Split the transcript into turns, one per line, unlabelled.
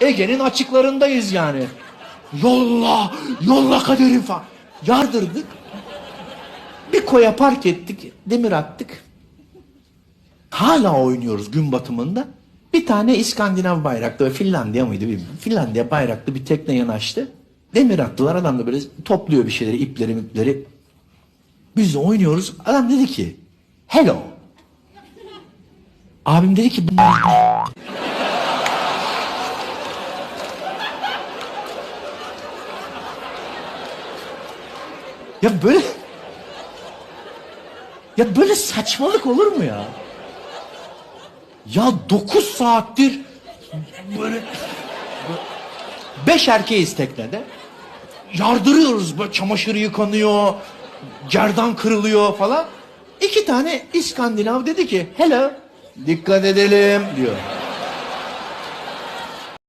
Ege'nin açıklarındayız yani. Yolla, yolla kaderim falan. Yardırdık. Bir koya park ettik, demir attık. Hala oynuyoruz gün batımında. Bir tane İskandinav bayraklı, Finlandiya mıydı bilmiyorum. Finlandiya bayraklı bir tekne yanaştı. Demir attılar, adam da böyle topluyor bir şeyleri, ipleri ipleri. Biz de oynuyoruz. Adam dedi ki, hello. Abim dedi ki, bunlar Ya böyle... Ya böyle saçmalık olur mu ya? Ya dokuz saattir böyle... Beş erkeğiz teknede. Yardırıyoruz böyle çamaşır yıkanıyor, gerdan kırılıyor falan. İki tane İskandinav dedi ki hello dikkat edelim diyor.